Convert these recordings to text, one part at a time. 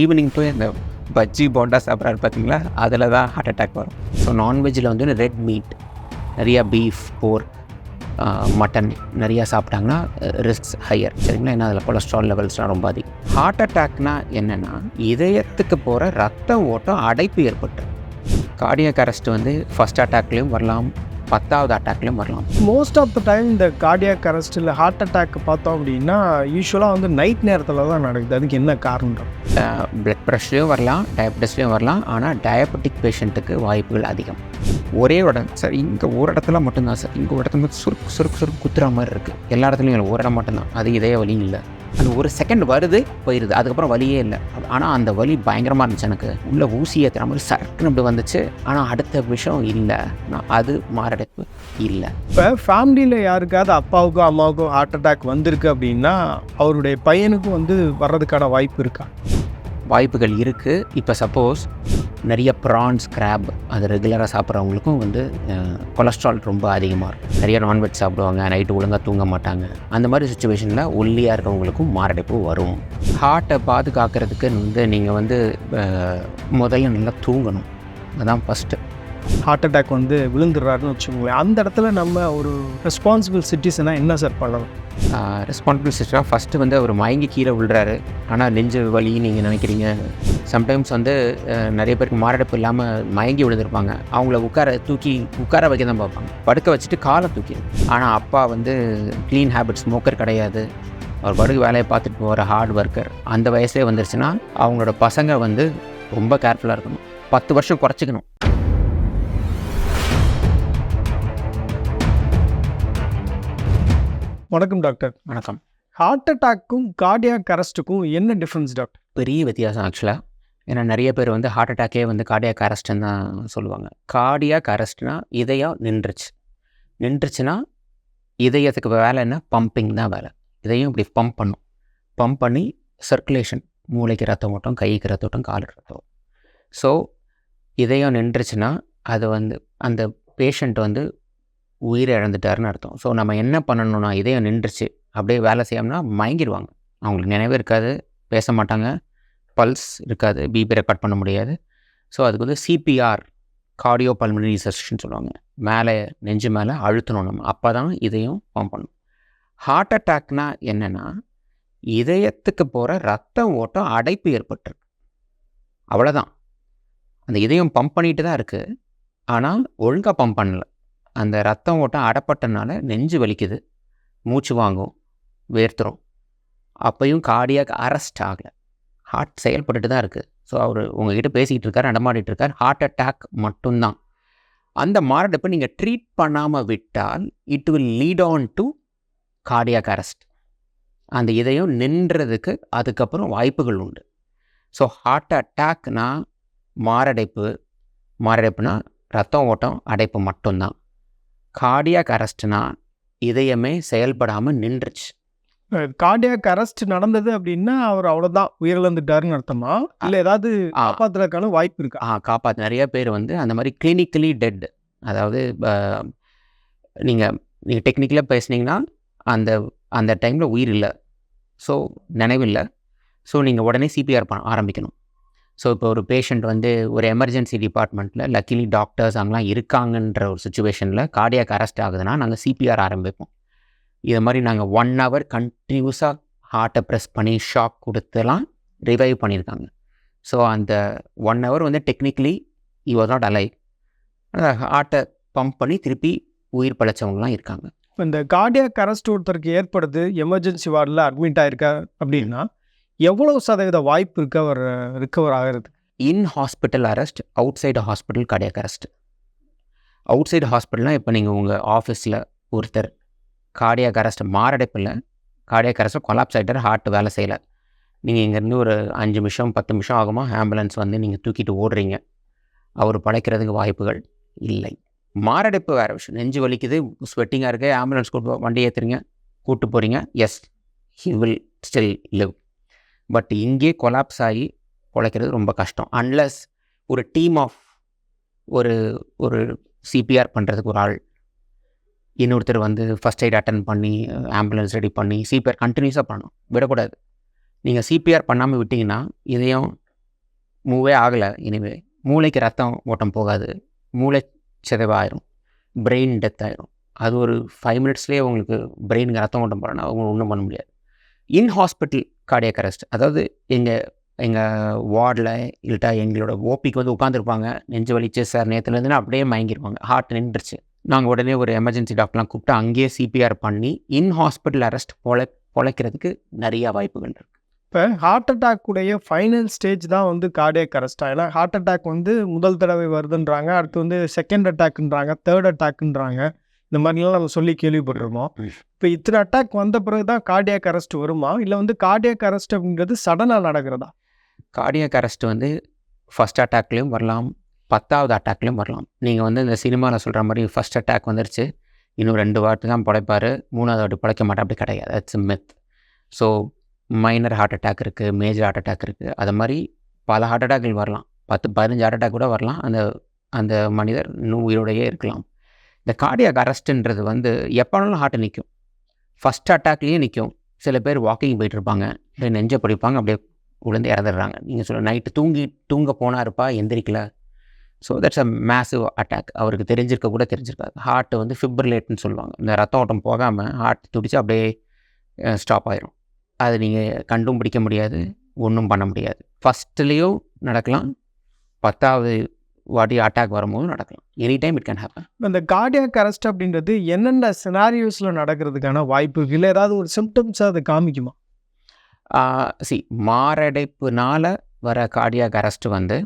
Evening போய் அந்த பஜ்ஜி போண்டா சாப்பிட்றாரு பார்த்தீங்களா? அதில் தான் ஹார்ட் அட்டாக் வரும். ஸோ நான்வெஜ்ஜில் வந்து ரெட் மீட் நிறையா பீஃப் போர் மட்டன் நிறையா சாப்பிட்டாங்கன்னா ரிஸ்க்ஸ் ஹையர் சரிங்களா? ஏன்னா அதில் கொலஸ்ட்ரால் லெவல்ஸ்லாம் ரொம்ப அதிகம். ஹார்ட் அட்டாக்னா என்னென்னா இதயத்துக்கு போகிற ரத்த ஓட்டம் அடைப்பு ஏற்பட்டு கார்டியக் அரெஸ்ட் வந்து ஃபஸ்ட் அட்டாக்லேயும் வரலாம். பத்தாவது அட்டாக்லேயும் வரலாம். மோஸ்ட் ஆஃப் த டைம் இந்த கார்டியாக் அரெஸ்ட் இல்லை ஹார்ட் அட்டாக் பார்த்தோம் அப்படின்னா யூஸ்வலாக வந்து நைட் நேரத்தில் தான் நடக்குது. அதுக்கு என்ன காரணம்? பிளட் ப்ரெஷர்லையும் வரலாம் டயபெட்டிஸ்லையும் வரலாம். ஆனால் டயபெட்டிக் பேஷண்ட்டுக்கு வாய்ப்புகள் அதிகம். ஒரே இடம் சார் இங்கே ஒரு இடத்துல மட்டும்தான் சார் இங்கே ஒரு இடத்துல சுருக்கு சுருக்கு சுருக்கு குத்துற மாதிரி இருக்குது எல்லா இடத்துலையும் ஒரு இடம் மட்டும்தான். அது இதய வலி இல்லை. அது ஒரு செகண்ட் வருது போயிடுது அதுக்கப்புறம் வலியே இல்லை. ஆனால் அந்த வலி பயங்கரமாக இருந்துச்சு எனக்கு. உள்ள ஊசி ஏற்றுற மாதிரி சரக்குன்னு இப்படி வந்துச்சு. ஆனால் அடுத்த விஷயம் இல்லை. நான் அது மாரடைப்பு இல்லை. இப்போ ஃபேமிலியில் யாருக்காவது அப்பாவுக்கோ அம்மாவுக்கோ ஹார்ட் அட்டாக் வந்திருக்கு அப்படின்னா அவருடைய பையனுக்கும் வந்து வர்றதுக்கான வாய்ப்பு இருக்கா? வாய்ப்புகள் இருக்குது இப்போ சப்போஸ் நிறைய ப்ரான்ஸ் கிராப் அது ரெகுலராக சாப்பிட்றவங்களுக்கும் வந்து கொலஸ்ட்ரால் ரொம்ப அதிகமாக இருக்கும். நிறைய நான்வெஜ் சாப்பிடுவாங்க நைட்டு ஒழுங்காக தூங்க மாட்டாங்க. அந்த மாதிரி சுச்சுவேஷனில் ஒல்லியாக இருக்கவங்களுக்கும் மாரடைப்பு வரும். ஹார்ட்டை பாதுகாக்கிறதுக்கு வந்து நீங்கள் வந்து முதல்ல நல்லா தூங்கணும். அதுதான் ஃபஸ்ட்டு ஹார்ட் அட்டாக் வந்து விழுந்துடுறாருன்னு வச்சுக்கோங்களேன். அந்த இடத்துல நம்ம ஒரு ரெஸ்பான்சிபிள் சிட்டிசனாக என்ன சார் பண்ணணும் ரெஸ்பான்சிபிள் சிஸ்டராக ஃபஸ்ட்டு வந்து அவர் மயங்கி கீழே விழுறாரு. ஆனால் நெஞ்சு வலி நீங்கள் நினைக்கிறீங்க. சம்டைம்ஸ் வந்து நிறைய பேருக்கு மாரடைப்பு இல்லாமல் மயங்கி விழுந்திருப்பாங்க. அவங்கள உட்கார தூக்கி உட்கார வைக்க தான் பார்ப்பாங்க. படுக்க வச்சுட்டு காலை தூக்கி ஆனால் அப்பா வந்து க்ளீன் ஹேபிட் ஸ்மோக்கர் கிடையாது. அவர் படுக்கு வேலையை பார்த்துட்டு போகிற ஹார்ட் ஒர்க்கர் அந்த வயசே வந்துருச்சுன்னா அவங்களோட பசங்க வந்து ரொம்ப கேர்ஃபுல்லாக இருக்கணும். பத்து வருஷம் குறைச்சிக்கணும். வணக்கம் டாக்டர். வணக்கம். ஹார்ட் அட்டாக்கும் கார்டியாக் அரெஸ்ட்டுக்கும் என்ன டிஃப்ரென்ஸ் டாக்டர்? பெரிய வித்தியாசம் ஆக்சுவலாக ஏன்னா நிறைய பேர் வந்து ஹார்ட் அட்டாக்கே வந்து கார்டியாக் அரெஸ்ட்னு தான் சொல்லுவாங்க. கார்டியாக் அரெஸ்ட்னா இதயம் நின்றுச்சு. நின்றுச்சுன்னா இதயத்துக்கு வேலை என்ன? பம்பிங் தான் வேலை. இதயம் இப்படி பம்ப் பண்ணும். பம்ப் பண்ணி சர்க்குலேஷன் மூளைக்கு ரத்த ஓட்டம் கைக்கு ரத்த ஓட்டம் காலுக்கு ரத்த ஓட்டம். ஸோ இதயம் நின்றுச்சுன்னா அது வந்து அந்த பேஷண்ட் வந்து உயிரை இழந்துட்டாருன்னு அர்த்தம். ஸோ நம்ம என்ன பண்ணணும்னா இதயம் நின்றுச்சு. அப்படியே வேலை செய்யாமனா மயங்கிடுவாங்க அவங்களுக்கு நினைவே இருக்காது பேச மாட்டாங்க பல்ஸ் இருக்காது பிபி ரெக்கார்ட் பண்ண முடியாது. ஸோ அதுக்கு வந்து சிபிஆர் கார்டியோ பல்மனரி ரிசர்ச்னு சொல்லுவாங்க. மேலே நெஞ்சு மேலே அழுத்தணும் நம்ம. அப்போ தான் இதயம் பம்ப் பண்ணும். ஹார்ட் அட்டாக்னால் என்னென்னா இதயத்துக்கு போகிற ரத்த ஓட்டம் அடைப்பு ஏற்பட்டிருக்கு. அவ்வளோதான் அந்த இதயம் பம்ப் பண்ணிட்டு தான் இருக்குது ஆனால் ஒழுங்காக பம்ப் பண்ணலை. அந்த ரத்த ஓட்டம் அடப்பட்டனால நெஞ்சு வலிக்குது. மூச்சு வாங்கும் வேர்த்துரும். அப்பையும் கார்டியாக் அரெஸ்ட் ஆகலை. ஹார்ட் செயல்பட்டுட்டு தான் இருக்குது ஸோ அவர் உங்ககிட்ட பேசிக்கிட்டு இருக்கார் நடமாடிட்டு இருக்கார். ஹார்ட் அட்டாக் மட்டும்தான். அந்த மாரடைப்பை நீங்கள் ட்ரீட் பண்ணாமல் விட்டால் it will lead on to cardiac arrest அந்த இதயம் நின்றதுக்கு அதுக்கப்புறம் வாய்ப்புகள் உண்டு. ஸோ ஹார்ட் அட்டாக்னா மாரடைப்பு மாரடைப்புனா ரத்த ஓட்டம் அடைப்பு மட்டும்தான். கார்டியாக் அரெஸ்ட்னா இதயமே செயல்படாமல் நின்றுச்சு. கார்டியாக் அரெஸ்ட் நடந்தது அப்படின்னா அவர் அவ்வளோதான் உயிரிழந்துட்டாருன்னு அர்த்தமா? இல்லை ஏதாவது. காப்பாற்றுறதுக்கான வாய்ப்பு இருக்கா? ஆ காப்பாற்று நிறைய பேர் வந்து அந்த மாதிரி கிளினிக்கலி டெட் அதாவது நீங்கள் நீங்கள் டெக்னிக்கலாக பேசுனீங்கன்னா அந்த அந்த டைமில் உயிர் இல்லை. ஸோ நினைவில்லை. ஸோ நீங்கள் உடனே சிபிஆர் ஆரம்பிக்கணும். ஸோ இப்போ ஒரு பேஷண்ட் வந்து ஒரு எமர்ஜென்சி டிபார்ட்மெண்ட்டில் லக்கிலி டாக்டர்ஸ் அங்கெலாம் இருக்காங்கன்ற ஒரு சுச்சுவேஷனில் கார்டியாக் அரெஸ்ட் ஆகுதுன்னா நாங்கள் சிபிஆர் ஆரம்பிப்போம். இது மாதிரி நாங்கள் ஒன் ஹவர் கண்டினியூஸாக ஹார்ட்டை ப்ரெஸ் பண்ணி ஷாக் கொடுத்துலாம் ரிவைவ் பண்ணியிருக்காங்க. ஸோ அந்த ஒன் ஹவர் வந்து technically he was not alive ஹார்ட்டை பம்ப் பண்ணி திருப்பி உயிர் பழைச்சவங்கலாம் இருக்காங்க. இந்த கார்டியாக் அரெஸ்ட் ஒருத்தருக்கு ஏற்படுது எமர்ஜென்சி வார்டில் அட்மிட் ஆயிருக்கா அப்படின்னா எவ்வளவு சதவீத வாய்ப்பு ரிக்கவர் ரிக்கவர் ஆகிறது? In hospital arrest outside hospital cardiac arrest outside ஹாஸ்பிட்டல்னால் இப்போ நீங்கள் உங்கள் ஆஃபீஸில் ஒருத்தர் கார்டியாக அரெஸ்ட் மாரடைப்பில் கார்டியாக அரெஸ்ட் கொலாப்ஸ் ஆகிட்டார் ஹார்ட் வேலை செய்யலை. நீங்கள் இங்கேருந்து ஒரு அஞ்சு நிமிஷம் பத்து நிமிஷம் ஆகுமா? ஆம்புலன்ஸ் வந்து நீங்கள் தூக்கிட்டு ஓடுறீங்க. அவர் பழைக்கிறதுக்கு வாய்ப்புகள் இல்லை. மாரடைப்பு வேறு விஷயம். நெஞ்சு வலிக்குது ஸ்வெட்டிங்காக இருக்குது ஆம்புலன்ஸ் கூட்டு போ- வண்டி ஏற்றுறீங்க கூப்பிட்டு போகிறீங்க yes he will still live but இங்கே கொலாப்ஸ் ஆகி உழைக்கிறது ரொம்ப கஷ்டம். அன்லஸ் ஒரு டீம் ஆஃப் ஒரு ஒரு சிபிஆர் பண்ணுறதுக்கு ஒரு ஆள் இன்னொருத்தர் வந்து ஃபஸ்ட் எய்ட் அட்டன் பண்ணி ஆம்புலன்ஸ் ரெடி பண்ணி சிபிஆர் கண்டினியூஸாக பண்ணணும். விடக்கூடாது. நீங்கள் சிபிஆர் பண்ணாமல் விட்டிங்கன்னா இதயம் மூவே ஆகலை. இனிமே மூளைக்கு ரத்தம் ஓட்டம் போகாது. மூளை சிதைவாயிரும். பிரெயின் டெத் ஆயிரும். அது ஒரு ஃபைவ் மினிட்ஸ்லேயே உங்களுக்கு பிரெயினுக்கு ரத்தம் ஓட்டம் போகிறேன்னா அவங்க ஒன்றும் பண்ண முடியாது. இன் ஹாஸ்பிட்டல் கார்டியக் அரெஸ்ட் அதாவது எங்கள் எங்கள் வார்டில் இல்லட்டா எங்களோட ஓபிக்கு வந்து உட்காந்துருப்பாங்க நெஞ்சு வலிச்சு சார் நேற்றுலேருந்து அப்படியே மயங்கிருப்பாங்க ஹார்ட் நின்றுச்சு நாங்கள் உடனே ஒரு எமர்ஜென்சி டாக்டர்லாம் கூப்பிட்டு அங்கேயே சிபிஆர் பண்ணி இன் ஹாஸ்பிட்டல் அரெஸ்ட் பொழை பொழைக்கிறதுக்கு நிறையா வாய்ப்புகள் இருக்குது இப்போ ஹார்ட் அட்டாக் உடைய ஃபைனல் ஸ்டேஜ் தான் வந்து கார்டியக் அரெஸ்ட் ஏன்னா ஹார்ட் அட்டாக் வந்து முதல் தடவை வருதுன்றாங்க அடுத்து வந்து செகண்ட் அட்டாக்ன்றாங்க தேர்ட் அட்டாக்ன்றாங்க இந்த மாதிரிலாம் நம்ம சொல்லி கேள்விப்பட்டிருக்கோம் ம். இப்போ இத்தனை அட்டாக் வந்த பிறகு தான் கார்டியக் அரெஸ்ட் வருமா? இல்லை வந்து கார்டியக் அரெஸ்ட் அப்படிங்கிறது சடனாக நடக்கிறதா? கார்டியக் அரெஸ்ட் வந்து ஃபஸ்ட் அட்டாக்லேயும் வரலாம் பத்தாவது அட்டாக்லேயும் வரலாம். நீங்கள் வந்து இந்த சினிமாவில் சொல்கிற மாதிரி ஃபஸ்ட் அட்டாக் வந்துருச்சு இன்னும் ரெண்டு வாட்டி தான் படைப்பார் மூணாவது வாட்டி படைக்க மாட்டேன் அப்படி கிடையாது. It's myth so minor heart attack இருக்குது மேஜர் ஹார்ட் அட்டாக் இருக்குது அது மாதிரி பல ஹார்ட் அட்டாக்கள் வரலாம். பத்து பதினஞ்சு ஹார்ட் அட்டாக் கூட வரலாம். அந்த அந்த மனிதர் இன்னும் உயிரோடையே இருக்கலாம். இந்த கார்டியாக் அரெஸ்ட்டுன்றது வந்து எப்போனாலும் ஹார்ட் நிற்கும் ஃபஸ்ட் அட்டாக்லேயும் நிற்கும் சில பேர் வாக்கிங் போயிட்டு இருப்பாங்க. அப்படியே நெஞ்சை பிடிப்பாங்க. அப்படியே உளுந்து இறந்துடுறாங்க. நீங்கள் சொல்ல நைட்டு தூங்கி தூங்க போனா இருப்பா எந்திரிக்கல. So that's a massive attack அவருக்கு தெரிஞ்சிருக்க கூட தெரிஞ்சிருக்காது. ஹார்ட் வந்து ஃபிப்ரிலேட்னு சொல்லுவாங்க. இந்த ரத்த ஓட்டம் போகாமல் ஹார்ட் துடிச்சு அப்படியே ஸ்டாப் ஆயிரும். அது நீங்கள் கண்டும் பிடிக்க முடியாது ஒன்றும் பண்ண முடியாது. ஃபஸ்ட்லேயும் நடக்கலாம். பத்தாவது வாட்டி அட்டாக் வரும்போது நடக்கலாம். Any time it can happen இந்த கார்டியக் அரெஸ்ட் அப்படின்றது என்னென்ன சினாரியோஸில் நடக்கிறதுக்கான வாய்ப்பு இல்லை ஏதாவது ஒரு சிம்டம்ஸ் அது காமிக்குமா? சி மாரடைப்புனால வர கார்டியாக் அரெஸ்ட் வந்து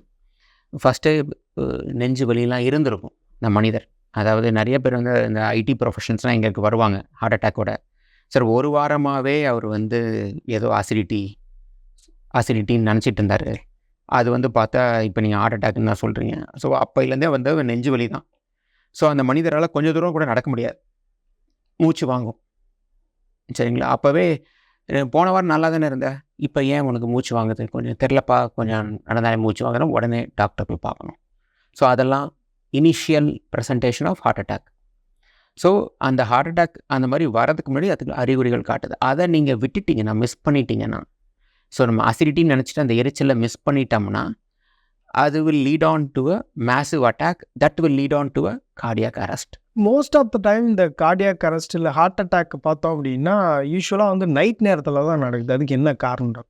ஃபஸ்ட்டு நெஞ்சு வலிலாம் இருந்திருக்கும். இந்த மனிதர். அதாவது நிறைய பேர் வந்து இந்த ஐடி ப்ரொஃபஷன்ஸ்லாம் எங்களுக்கு வருவாங்க ஹார்ட் அட்டாக்கோட சார் ஒரு வாரமாகவே அவர் வந்து ஏதோ அசிடிட்டி அசிடிட்டின்னு நினச்சிட்டு இருந்தார். அது வந்து பார்த்தா இப்போ நீங்கள் ஹார்ட் அட்டாக்னு தான் சொல்கிறீங்க ஸோ அப்போலேருந்தே வந்து நெஞ்சு வலி தான். ஸோ அந்த மனிதரால் கொஞ்சம் தூரம் கூட நடக்க முடியாது. மூச்சு வாங்கும். சரிங்களா? அப்போவே போன வாரம் நல்லா தானே இருந்தேன் இப்போ ஏன் உனக்கு மூச்சு வாங்குது கொஞ்சம் தெரிலப்பா கொஞ்சம் நடந்தாலே மூச்சு வாங்குறோம் உடனே டாக்டர் போய் பார்க்கணும். ஸோ அதெல்லாம் initial presentation of heart attack so அந்த ஹார்ட் அட்டாக் அந்த மாதிரி வரதுக்கு முன்னாடி அதுக்கு அறிகுறிகள் காட்டுது. அதை நீங்கள் விட்டுட்டீங்கன்னா மிஸ் பண்ணிட்டீங்கன்னா ஸோ நம்ம அசிடிட்டின்னு நினச்சிட்டு அந்த எரிச்சலை மிஸ் பண்ணிட்டோம்னா அது will lead on to a massive attack that will lead on to a cardiac arrest most of the time இந்த கார்டியாக் அரெஸ்ட் இல்லை ஹார்ட் அட்டாக் பார்த்தோம் அப்படின்னா யூஸ்வலாக வந்து நைட் நேரத்தில் தான் நடக்குது. அதுக்கு என்ன காரணம்?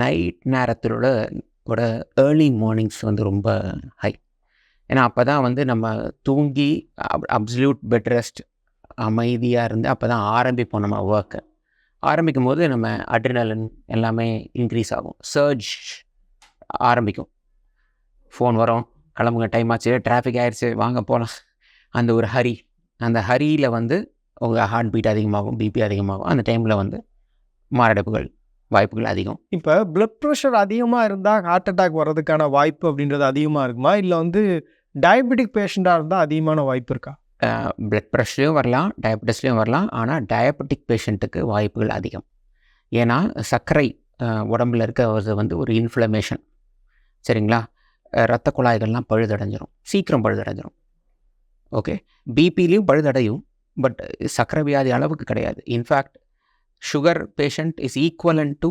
நைட் நேரத்திலோட கூட ஏர்லி மார்னிங்ஸ் வந்து ரொம்ப ஹை ஏன்னா அப்போ தான் வந்து நம்ம தூங்கி அப்சல்யூட் பெட் ரெஸ்ட் அமைதியாக இருந்து அப்போ தான் ஆரம்பிப்போம் நம்ம ஒர்க்கை ஆரம்பிக்கும் போது நம்ம அட்ரினலின் எல்லாமே இன்க்ரீஸ் ஆகும். சர்ஜ் ஆரம்பிக்கும். ஃபோன் வரும் கிளம்புங்க டைம் ஆச்சு டிராஃபிக் ஆயிடுச்சு வாங்க போகலாம் அந்த ஒரு ஹரி அந்த ஹரியில் வந்து உங்கள் ஹார்ட் பீட் அதிகமாகும் பிபி அதிகமாகும். அந்த டைமில் வந்து மாரடைப்புகள் வாய்ப்புகள் அதிகம். இப்போ பிளட் ப்ரெஷர் அதிகமாக இருந்தால் ஹார்ட் அட்டாக் வர்றதுக்கான வாய்ப்பு அப்படின்றது அதிகமாக இருக்குமா? இல்லை வந்து டயபெட்டிக் பேஷண்ட்டாக இருந்தால் அதிகமான வாய்ப்பு இருக்கா? பிளட் ப்ரெஷர்லையும் வரலாம் டயபெட்டிஸ்லேயும் வரலாம். ஆனால் டயபெட்டிக் பேஷண்ட்டுக்கு வாய்ப்புகள் அதிகம். ஏன்னா சர்க்கரை உடம்பில் இருக்கிறது வந்து ஒரு இன்ஃப்ளமேஷன் சரிங்களா? ரத்த இரத்த குழாய்கள்லாம் பழுதடைஞ்சிரும். சீக்கிரம் பழுதடைஞ்சிரும். ஓகே பிபிலையும் பழுதடையும். பட் சர்க்கரை வியாதி அளவுக்கு கிடையாது. In fact sugar patient is equivalent to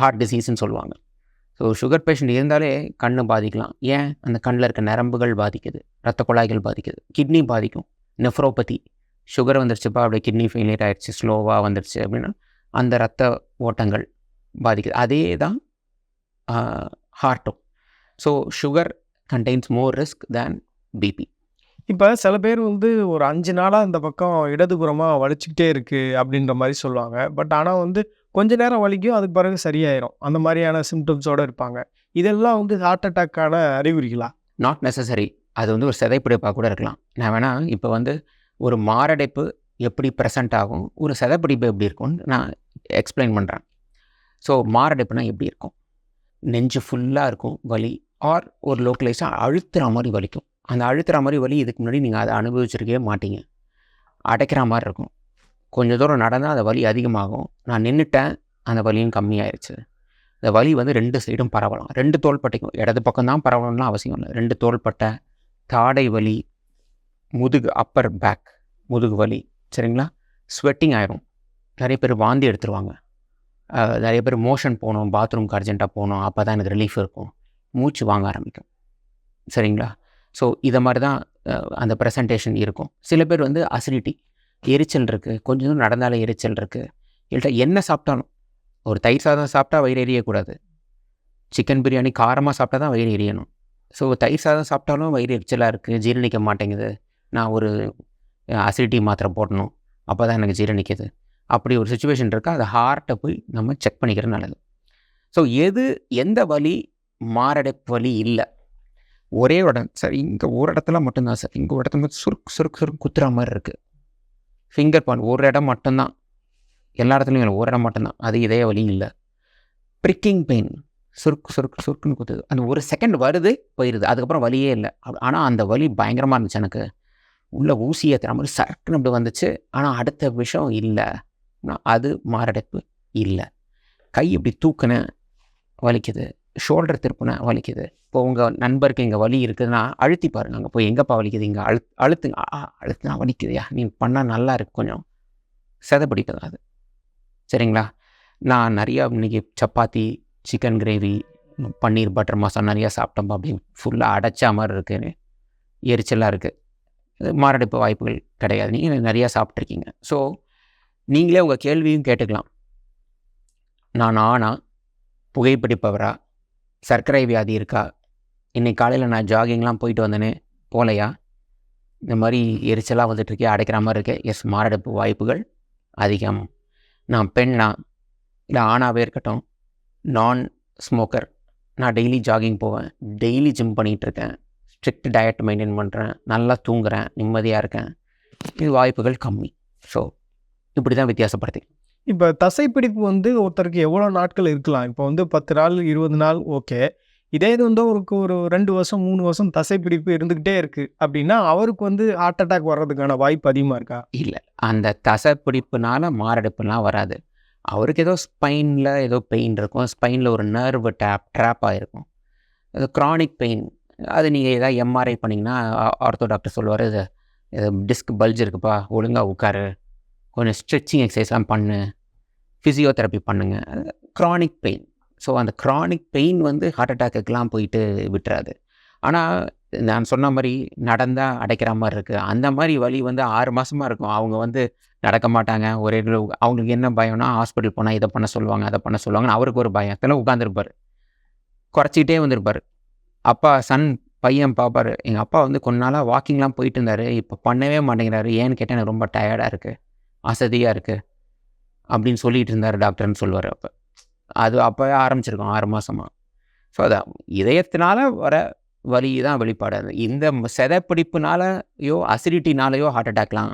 heart டிசீஸ்ன்னு சொல்லுவாங்க. ஸோ சுகர் பேஷண்ட் இருந்தாலே கண்ணு பாதிக்கலாம். ஏன்? அந்த கண்ணில் இருக்க நரம்புகள் பாதிக்குது. ரத்த குழாய்கள் பாதிக்குது. கிட்னி பாதிக்கும். நெஃப்ரோபதி சுகர் வந்துருச்சுப்பா அப்படியே கிட்னி ஃபெயிலியர் ஆகிடுச்சு ஸ்லோவாக வந்துருச்சு அப்படின்னா அந்த ரத்த ஓட்டங்கள் பாதிக்குது. அதே தான் ஹார்ட்டும் so sugar contains more risk than BP இப்போ சில பேர் வந்து ஒரு அஞ்சு நாளாக இந்த பக்கம் இடதுபுறமாக வலிச்சுக்கிட்டே இருக்குது அப்படின்ற மாதிரி சொல்லுவாங்க. பட் ஆனால் வந்து கொஞ்ச நேரம் வலிக்கும் அதுக்கு பிறகு சரியாயிரும். அந்த மாதிரியான சிம்டம்ஸோடு இருப்பாங்க. இதெல்லாம் வந்து ஹார்ட் அட்டாக்கான அறிகுறிகளா? நாட் நெசசரி அது வந்து ஒரு சிதைப்பிடிப்பாக கூட இருக்கலாம். நான் வேணால் இப்போ வந்து ஒரு மாரடைப்பு எப்படி ப்ரெசண்ட் ஆகும் ஒரு சிதைப்பிடிப்பு எப்படி இருக்கும்னு நான் எக்ஸ்பிளைன் பண்ணுறேன் ஸோ மாரடைப்புனா எப்படி இருக்கும்? நெஞ்சு ஃபுல்லாக இருக்கும் வலி ஆர் ஒரு லோக்கலைஸாக அழுத்துற மாதிரி வலிக்கும். அந்த அழுத்துற மாதிரி வலி இதுக்கு முன்னாடி நீங்கள் அதை அனுபவிச்சிருக்கவே மாட்டீங்க. அடைக்கிற மாதிரி இருக்கும். கொஞ்சம் தூரம் நடந்தால் அந்த வலி அதிகமாகும். நான் நின்றுட்டேன் அந்த வலியும் கம்மியாயிருச்சு. இந்த வலி வந்து ரெண்டு சைடும் பரவலாம். ரெண்டு தோள்பட்டைக்கும் இடது பக்கம் தான் பரவணும்லாம் அவசியம் இல்லை. ரெண்டு தோள்பட்டை தாடை வலி முதுகு அப்பர் பேக் முதுகு வலி சரிங்களா? ஸ்வெட்டிங் ஆயிரும். நிறைய பேர் வாந்தி எடுத்துருவாங்க. நிறைய பேர் மோஷன் போகணும் பாத்ரூம்க்கு அர்ஜென்ட்டாக போகணும் அப்போ தான் எனக்கு ரிலீஃப் இருக்கும். மூச்சு வாங்க ஆரம்பிக்கும். சரிங்களா? ஸோ இதை மாதிரி தான் அந்த ப்ரெசன்டேஷன் இருக்கும். சில பேர் வந்து அசிடிட்டி எரிச்சல் இருக்குது கொஞ்சம் தூரம் நடந்தாலே எரிச்சல் இருக்குது இல்லை என்ன சாப்பிட்டாலும் ஒரு தயிர் சாதம் சாப்பிட்டா வயிறு எரியக்கூடாது. சிக்கன் பிரியாணி காரமாக சாப்பிட்டா தான் வயிறு எரியணும். ஸோ தயிர் சாதம் சாப்பிட்டாலும் வயிறு எரிச்சலாக இருக்குது ஜீரணிக்க மாட்டேங்குது. நான் ஒரு அசிடிட்டி மாத்திரை போடணும். அப்போ தான் எனக்கு ஜீரணிக்குது. அப்படி ஒரு சுச்சுவேஷன் இருக்குது அதை ஹார்ட்டை போய் நம்ம செக் பண்ணிக்கிறது நல்லது. ஸோ எது எந்த வலி மாரடைப்பு வழி இல்லை. ஒரே இடம் சார் இங்கே ஒரு இடத்துல மட்டும்தான் சார் இங்கே ஒரு இடத்துல சுருக் சுருக்கு சுருக்கு சுருக்கு குத்துற மாதிரி இருக்குது ஃபிங்கர் பாயிண்ட் ஒரு இடம் மட்டும்தான். எல்லா இடத்துலையும் இல்லை ஒரு இடம் மட்டும்தான். அது இதய வலி இல்லை. ப்ரிக்கிங் பெயின் சுருக்கு சுருக்கு சுருக்குன்னு குத்துது. அந்த ஒரு செகண்ட் வருது போயிடுது அதுக்கப்புறம் வலியே இல்லை. ஆனால் அந்த வலி பயங்கரமாக இருந்துச்சு எனக்கு. உள்ள ஊசி ஏற்றுற மாதிரி சரக்குன்னு அப்படி வந்துச்சு. ஆனால் அடுத்த விஷயம் இல்லை. அது மாரடைப்பு இல்லை. கை இப்படி தூக்குனேன் வலிக்குது. ஷோல்டர் திருப்பினேன் வலிக்குது. இப்போ உங்கள் நண்பருக்கு இங்கே வலி இருக்குதுன்னா அழுத்தி பாருங்க அங்கே போய் எங்கேப்பா வலிக்குது? இங்கே அழு அழுத்துங்க ஆ அழுத்துனா வலிக்குதுயா? நீ பண்ணால் நல்லா இருக்கு கொஞ்சம். செதப்பிடிக்குது அது. சரிங்களா? நான் நிறையா இன்னைக்கு chapati chicken gravy paneer butter masala நிறையா சாப்பிட்டோம்பா அப்படின்னு ஃபுல்லாக அடைச்சா மாதிரி இருக்குது எரிச்சலாக இருக்குது மாரடைப்பு வாய்ப்புகள் கிடையாது. நீங்கள் நிறையா சாப்பிட்ருக்கீங்க ஸோ நீங்களே உங்கள் கேள்வியும் கேட்டுக்கலாம். நான் ஆனா புகைப்பிடிப்பவரா? சர்க்கரை வியாதி இருக்கா? இன்றைக்கி காலையில் நான் ஜாகிங்லாம் போயிட்டு வந்தேனே போகலையா இந்த மாதிரி எரிச்சலாக வந்துட்டுருக்கே அடைக்கிற மாதிரி இருக்கே. எஸ் மாரடைப்பு வாய்ப்புகள் அதிகம். நான் பெண்ணா? இல்லை ஆணாகவே இருக்கட்டும். நான் ஸ்மோக்கர் நான் டெய்லி ஜாகிங் போவேன். டெய்லி ஜிம் பண்ணிகிட்ருக்கேன் ஸ்ட்ரிக்ட் டயட் மெயின்டைன் பண்ணுறேன் நல்லா தூங்குறேன். நிம்மதியாக இருக்கேன். இது வாய்ப்புகள் கம்மி. ஸோ இப்படி தான் வித்தியாசப்படுத்தி. இப்போ தசைப்பிடிப்பு வந்து ஒருத்தருக்கு எவ்வளோ நாட்கள் இருக்கலாம்? இப்போ வந்து பத்து நாள் இருபது நாள் ஓகே. இதே இது வந்து அவருக்கு ஒரு ரெண்டு வருஷம் மூணு வருஷம் தசைப்பிடிப்பு இருந்துக்கிட்டே இருக்குது அப்படின்னா அவருக்கு வந்து ஹார்ட் அட்டாக் வர்றதுக்கான வாய்ப்பு அதிகமாக இருக்கா? இல்லை. அந்த தசை பிடிப்புனால மாரடைப்புலாம் வராது. அவருக்கு ஏதோ ஸ்பைனில் ஏதோ பெயின் இருக்கும். ஸ்பைனில் ஒரு நர்வு டேப் ட்ராப் ஆகிருக்கும் அது க்ரானிக் பெயின் அது நீங்கள் ஏதாவது எம்ஆர்ஐ பண்ணிங்கன்னா ஆர்த்தோ டாக்டர் சொல்லுவார் இது இது டிஸ்க் பல்ஜ் இருக்குப்பா ஒழுங்காக உட்காரு. கொஞ்சம் ஸ்ட்ரெச்சிங் எக்ஸசைஸ்லாம் பண்ணு ஃபிசியோதெரப்பி பண்ணுங்கள் க்ரானிக் பெயின் ஸோ அந்த க்ரானிக் பெயின் வந்து ஹார்ட் அட்டாக்குக்கெலாம் போயிட்டு விட்டுறாது. ஆனால் நான் சொன்ன மாதிரி நடந்தால் அடைக்கிற மாதிரி இருக்குது அந்த மாதிரி வழி வந்து ஆறு மாதமாக இருக்கும். அவங்க வந்து நடக்க மாட்டாங்க. ஒரே அவங்களுக்கு என்ன பயம்னா ஹாஸ்பிட்டல் போனால் இதை பண்ண சொல்லுவாங்க அதை பண்ண சொல்லுவாங்கன்னு அவருக்கு ஒரு பயத்தில் உட்காந்துருப்பார் குறைச்சிக்கிட்டே வந்திருப்பார். அப்பா சன் பையன் பார்ப்பாரு எங்கள் அப்பா வந்து கொஞ்ச நாளாக வாக்கிங்லாம் போயிட்டு இருந்தார். இப்போ பண்ணவே மாட்டேங்கிறாரு. ஏன்னு கேட்டால் எனக்கு ரொம்ப டயர்டாக இருக்குது அசதியாக இருக்குது அப்படின்னு சொல்லிட்டு இருந்தார் டாக்டர்னு சொல்லுவார் அப்போ. அது அப்போவே ஆரம்பிச்சிருக்கோம் ஆறு மாதமாக ஸோ அதான். இதயத்தினால வர வலி தான் வெளிப்பாடு இந்த செதைப்பிடிப்புனாலயோ அசிடிட்டினாலேயோ ஹார்ட் அட்டாக்லாம்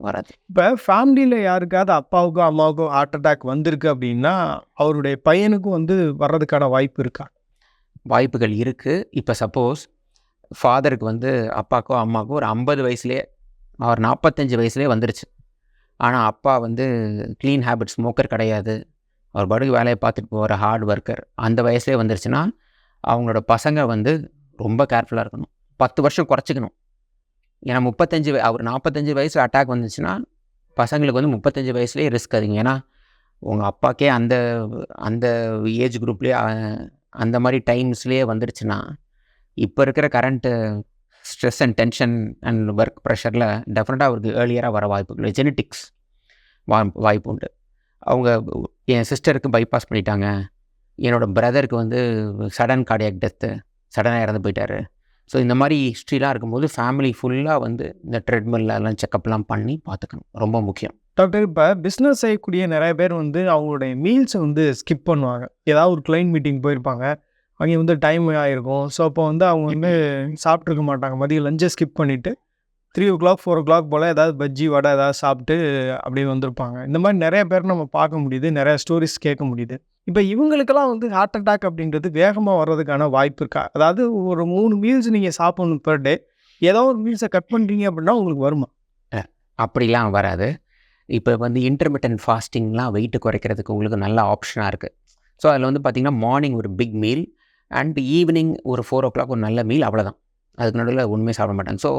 வராது. இப்போ ஃபேமிலியில் யாருக்காவது அப்பாவுக்கோ அம்மாவுக்கோ ஹார்ட் அட்டாக் வந்திருக்கு அப்படின்னா அவருடைய பையனுக்கும் வந்து வர்றதுக்கான வாய்ப்பு இருக்கா? வாய்ப்புகள் இருக்குது இப்போ சப்போஸ் ஃபாதருக்கு வந்து அப்பாக்கோ அம்மாக்கோ ஒரு ஐம்பது வயசுலேயே அவர் நாற்பத்தஞ்சு வயசுலேயே வந்துருச்சு. ஆனால் அப்பா வந்து க்ளீன் ஹேபிட் ஸ்மோக்கர் கிடையாது. அவர் பாட்டுக்கு வேலையை பார்த்துட்டு போகிற ஹார்ட் ஒர்க்கர் அந்த வயசுலேயே வந்துருச்சுன்னா அவங்களோட பசங்க வந்து ரொம்ப கேர்ஃபுல்லாக இருக்கணும். பத்து வருஷம் குறைச்சிக்கணும். ஏன்னா முப்பத்தஞ்சு அவர் நாற்பத்தஞ்சு வயசு அட்டாக் வந்துச்சுன்னா பசங்களுக்கு வந்து முப்பத்தஞ்சு வயசுலேயே ரிஸ்க் அதிகம். ஏன்னா உங்கள் அப்பாக்கே அந்த அந்த ஏஜ் குரூப்லேயே அந்த மாதிரி டைம்ஸ்லேயே வந்துடுச்சுன்னா இப்போ இருக்கிற current stress and tension and work ப்ரெஷரில் டெஃபினட்டாக அவருக்கு ஏர்லியராக வர வாய்ப்புகள் ஜெனட்டிக்ஸ் வா வாய்ப்பு உண்டு. அவங்க என் சிஸ்டருக்கு பைபாஸ் பண்ணிட்டாங்க. என்னோடய பிரதருக்கு வந்து சடன் கார்டியாக் டெத்து சடனாக இறந்து போயிட்டார். ஸோ இந்த மாதிரி ஹிஸ்ட்ரிலாம் இருக்கும்போது ஃபேமிலி ஃபுல்லாக வந்து இந்த ட்ரெட்மில்ல எல்லாம் செக்கப்லாம் பண்ணி பார்த்துக்கணும். ரொம்ப முக்கியம். டாக்டர் இப்போ பிஸ்னஸ் செய்யக்கூடிய நிறைய பேர் வந்து அவங்களுடைய மீல்ஸை வந்து ஸ்கிப் பண்ணுவாங்க. ஏதாவது ஒரு கிளைண்ட் மீட்டிங் போயிருப்பாங்க. அங்கே வந்து டைம் ஆகிருக்கும் ஸோ அப்போ வந்து அவங்க வந்து சாப்பிட்ருக்க மாட்டாங்க. மதியம் லஞ்சை ஸ்கிப் பண்ணிவிட்டு three o'clock four o'clock போல் ஏதாவது பஜ்ஜி வடை ஏதாவது சாப்பிட்டு அப்படியே வந்திருப்பாங்க. இந்த மாதிரி நிறைய பேர் நம்ம பார்க்க முடியுது. நிறைய ஸ்டோரிஸ் கேட்க முடியுது. இப்போ இவங்களுக்கெல்லாம் வந்து ஹார்ட் அட்டாக் அப்படின்றது வேகமாக வர்றதுக்கான வாய்ப்பு இருக்கா? அதாவது ஒரு மூணு மீல்ஸ் நீங்கள் சாப்பிடணும் பெர் டே ஏதோ ஒரு மீல்ஸை கட் பண்ணுறீங்க அப்படின்னா உங்களுக்கு வருமா? அப்படிலாம் வராது. இப்போ வந்து இன்டர்மீடியன்ட் ஃபாஸ்டிங்லாம் வெயிட் குறைக்கிறதுக்கு உங்களுக்கு நல்ல ஆப்ஷனாக இருக்குது ஸோ அதில் வந்து பார்த்திங்கன்னா மார்னிங் ஒரு பிக் மீல் அண்ட் ஈவினிங் ஒரு ஃபோர் ஓ கிளாக் ஒரு நல்ல மீல் அவ்வளோதான் அதுக்கு நடுவில் ஒன்றுமே சாப்பிட மாட்டாங்க. ஸோ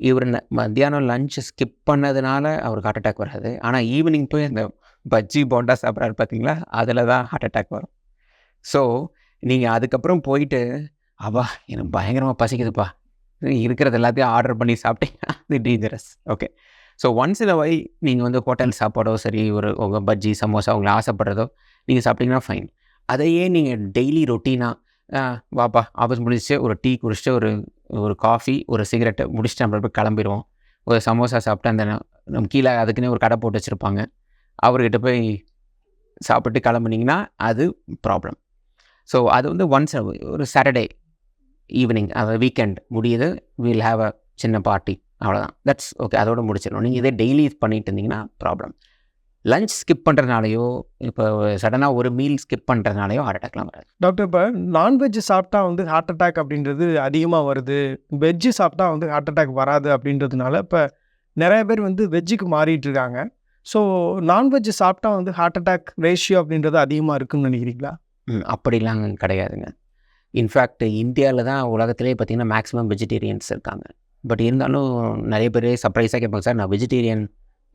இவர் ந- மத்தியானம் லஞ்சு ஸ்கிப் பண்ணதுனால அவருக்கு ஹார்ட் அட்டாக் வராது. ஆனால் ஈவினிங் போய் அந்த பஜ்ஜி போண்டா சாப்பிட்றாரு பார்த்தீங்களா அதில் தான் ஹார்ட் அட்டாக் வரும். ஸோ நீங்கள் அதுக்கப்புறம் போயிட்டு அவா எனக்கு பயங்கரமாக பசிக்குதுப்பா. இருக்கிறது எல்லாத்தையும் ஆர்டர் பண்ணி சாப்பிட்டீங்கன்னா அது dangerous okay so once in while நீங்கள் வந்து ஹோட்டல் சாப்பாடோ சரி ஒரு உங்கள் பஜ்ஜி சமோசா உங்களை ஆசைப்படுறதோ நீங்கள் சாப்பிட்டீங்கன்னா ஃபைன் அதையே நீங்கள் டெய்லி ரொட்டீனாக வாப்பா ஆஃபீஸ் முடிச்சுட்டு ஒரு டீ குடிச்சிட்டு ஒரு ஒரு காஃபி ஒரு சிகரெட்டை முடிச்சுட்டு நம்ம போய் கிளம்பிடுவோம் ஒரு சமோசா சாப்பிட்டு அந்த நம்ம கீழே அதுக்குன்னே ஒரு கடை போட்டு வச்சுருப்பாங்க. அவர்கிட்ட போய் சாப்பிட்டு கிளம்புனீங்கன்னா அது ப்ராப்ளம் ஸோ அது வந்து ஒன்ஸ் ஒரு சாட்டர்டே ஈவினிங் அது வீக்கெண்ட் முடியுது. வில் ஹாவ் அ சின்ன பார்ட்டி அவ்வளோதான் தட்ஸ் ஓகே அதோட முடிச்சிடணும். நீங்கள் இதே டெய்லி பண்ணிட்டு இருந்தீங்கன்னா ப்ராப்ளம் லஞ்ச் ஸ்கிப் பண்ணுறதுனாலையோ இப்போ சடனாக ஒரு மீல் ஸ்கிப் பண்ணுறதுனாலையோ ஹார்ட் அட்டாக்லாம் வராது. டாக்டர் இப்போ நான்வெஜ் சாப்பிட்டா வந்து ஹார்ட் அட்டாக் அப்படின்றது அதிகமாக வருது. வெஜ்ஜு சாப்பிட்டா வந்து ஹார்ட் அட்டாக் வராது அப்படின்றதுனால இப்போ நிறைய பேர் வந்து வெஜ்ஜுக்கு மாறிட்டு இருக்காங்க. ஸோ நான்வெஜ் சாப்பிட்டா வந்து ஹார்ட் அட்டாக் ரேஷியோ அப்படின்றது அதிகமாக இருக்குன்னு நினைக்கிறீங்களா? ம், அப்படிலாம் கிடையாதுங்க. இன்ஃபேக்ட் இந்தியாவில் தான் உலகத்திலே பார்த்தீங்கன்னா மேக்ஸிமம் வெஜிடேரியன்ஸ் இருக்காங்க. பட் இருந்தாலும் நிறைய பேர் சர்ப்ரைஸாக கேட்பாங்க சார் நான் வெஜிடேரியன்